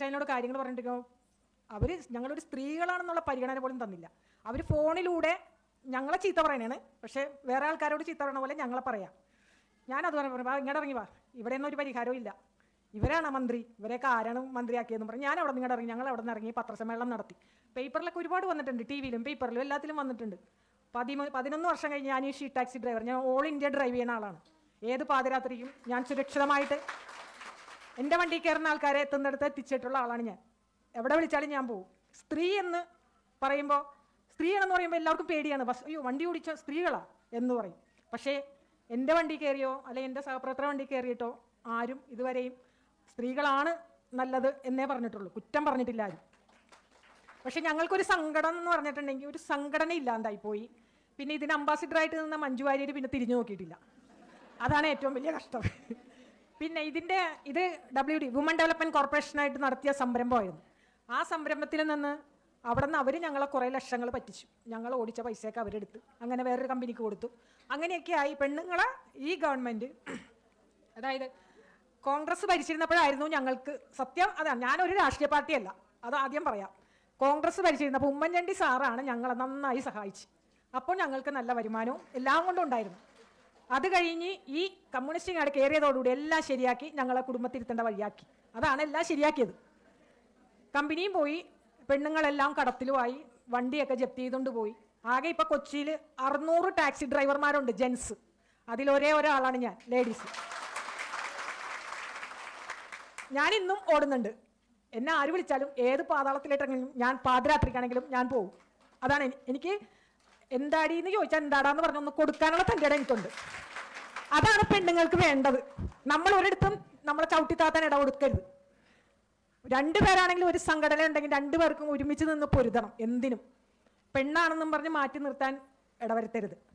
ഷൈനോട് കാര്യങ്ങൾ പറഞ്ഞിട്ട് അവർ ഞങ്ങളൊരു സ്ത്രീകളാണെന്നുള്ള പരിഗണന പോലും തന്നില്ല. അവർ ഫോണിലൂടെ ഞങ്ങളെ ചീത്ത പറയണേണ്. പക്ഷേ വേറെ ആൾക്കാരോട് ചീത്ത പറയണ പോലെ ഞങ്ങളെ പറയാം. ഞാനത് പറഞ്ഞു വാ ഇങ്ങോട്ട് ഇറങ്ങി വാ. ഇവിടെ ഒന്നും ഒരു പരിഹാരവും ഇല്ല. ഇവരാണ് മന്ത്രി. ഇവരെയൊക്കെ ആരാണ് മന്ത്രിയാക്കിയതെന്ന് പറഞ്ഞു. ഞാൻ അവിടെ നിങ്ങളുടെ ഇറങ്ങി ഞങ്ങൾ അവിടെ നിന്ന് ഇറങ്ങി പത്രസമ്മേളനം നടത്തി. പേപ്പറിലൊക്കെ ഒരുപാട് വന്നിട്ടുണ്ട് ടി വിയിലും പേപ്പറിലും എല്ലാത്തിലും വന്നിട്ടുണ്ട്. പതിമൂ പതിനൊന്ന് വർഷം കഴിഞ്ഞ് ഞാൻ ഈ ഷീ ടാക്സി ഡ്രൈവർ ഞാൻ ഓൾ ഇന്ത്യ ഡ്രൈവ് ചെയ്യുന്ന ആളാണ്. ഏത് പാതിരാത്രിയും ഞാൻ സുരക്ഷിതമായിട്ട് എന്റെ വണ്ടി കയറുന്ന ആൾക്കാരെ എത്തുന്നിടത്ത് എത്തിച്ചിട്ടുള്ള ആളാണ് ഞാൻ. എവിടെ വിളിച്ചാലും ഞാൻ പോകും സ്ത്രീ എന്ന് പറയുമ്പോൾ സ്ത്രീയാണെന്ന് പറയുമ്പോൾ എല്ലാവർക്കും പേടിയാണ്. ബസ് അയ്യോ വണ്ടി ഓടിച്ച സ്ത്രീകളാ എന്ന് പറയും. പക്ഷേ എന്റെ വണ്ടി കയറിയോ അല്ലെങ്കിൽ എന്റെ സഹപ്രവർത്തന വണ്ടി കയറിയിട്ടോ ആരും ഇതുവരെയും സ്ത്രീകളാണ് നല്ലത് എന്നേ പറഞ്ഞിട്ടുള്ളൂ. കുറ്റം പറഞ്ഞിട്ടില്ല ആരും. പക്ഷെ ഞങ്ങൾക്കൊരു സങ്കടം എന്ന് പറഞ്ഞിട്ടുണ്ടെങ്കിൽ ഒരു സംഘടന ഇല്ലാണ്ടായിപ്പോയി. പിന്നെ ഇതിന് അംബാസിഡറായിട്ട് നിന്ന മഞ്ജു പിന്നെ തിരിഞ്ഞു നോക്കിയിട്ടില്ല. അതാണ് ഏറ്റവും വലിയ കഷ്ടം. പിന്നെ ഇതിന്റെ ഇത് ഡബ്ല്യു ഡി വുമൺ ഡെവലപ്മെന്റ് കോർപ്പറേഷനായിട്ട് നടത്തിയ സംരംഭമായിരുന്നു. ആ സംരംഭത്തിൽ നിന്ന് അവിടെ നിന്ന് അവർ ഞങ്ങളെ കുറേ ലക്ഷങ്ങൾ പറ്റിച്ചു. ഞങ്ങൾ ഓടിച്ച പൈസയൊക്കെ അവരെടുത്ത്. അങ്ങനെ വേറൊരു കമ്പനിക്ക് കൊടുത്തു. അങ്ങനെയൊക്കെ ആയി പെണ്ണുങ്ങളെ ഈ ഗവൺമെന്റ് അതായത് കോൺഗ്രസ് ഭരിച്ചിരുന്നപ്പോഴായിരുന്നു ഞങ്ങൾക്ക് സത്യം അതാണ് ഞാനൊരു രാഷ്ട്രീയ പാർട്ടിയല്ല. അത് ആദ്യം പറയാം. കോൺഗ്രസ് ഭരിച്ചിരുന്നപ്പോൾ ഉമ്മൻചാണ്ടി സാറാണ് ഞങ്ങളെ നന്നായി സഹായിച്ച്. അപ്പോൾ ഞങ്ങൾക്ക് നല്ല വരുമാനവും എല്ലാം കൊണ്ടും ഉണ്ടായിരുന്നു. അത് കഴിഞ്ഞ് ഈ കമ്മ്യൂണിസ്റ്റ് കാട് കയറിയതോടുകൂടി എല്ലാം ശരിയാക്കി ഞങ്ങളെ കുടുംബത്തിരുത്തേണ്ട വഴിയാക്കി. അതാണ് എല്ലാം ശരിയാക്കിയത്. കമ്പനിയും പോയി പെണ്ണുങ്ങളെല്ലാം കടത്തിലുമായി വണ്ടിയൊക്കെ ജപ്തി ചെയ്തുകൊണ്ട് പോയി. ആകെ ഇപ്പൊ കൊച്ചിയിൽ അറുന്നൂറ് ടാക്സി ഡ്രൈവർമാരുണ്ട് ജെൻസ്. അതിലൊരേ ഒരാളാണ് ഞാൻ ലേഡീസ്. ഞാൻ ഇന്നും ഓടുന്നുണ്ട്. എന്നെ ആര് വിളിച്ചാലും ഏത് പാതാളത്തിലേട്ടെങ്കിലും ഞാൻ പാതിരാത്രിക്കാണെങ്കിലും ഞാൻ പോകും അതാണ് എനിക്ക് എന്താടി എന്ന് ചോദിച്ചാൽ എന്താടാന്ന് പറഞ്ഞൊന്ന് കൊടുക്കാനുള്ള തന്റെ എനിക്കുണ്ട്. അതാണ് പെണ്ണുങ്ങൾക്ക് വേണ്ടത്. നമ്മൾ ഒരിടത്തും നമ്മളെ ചവിട്ടിത്താത്താൻ ഇട കൊടുക്കരുത്. രണ്ടുപേരാണെങ്കിലും ഒരു സംഘടന ഉണ്ടെങ്കിൽ രണ്ടുപേർക്കും ഒരുമിച്ച് നിന്ന് പൊരുതണം എന്തിനും. പെണ്ണാണെന്നും പറഞ്ഞ് മാറ്റി നിർത്താൻ ഇടവരുത്തരുത്.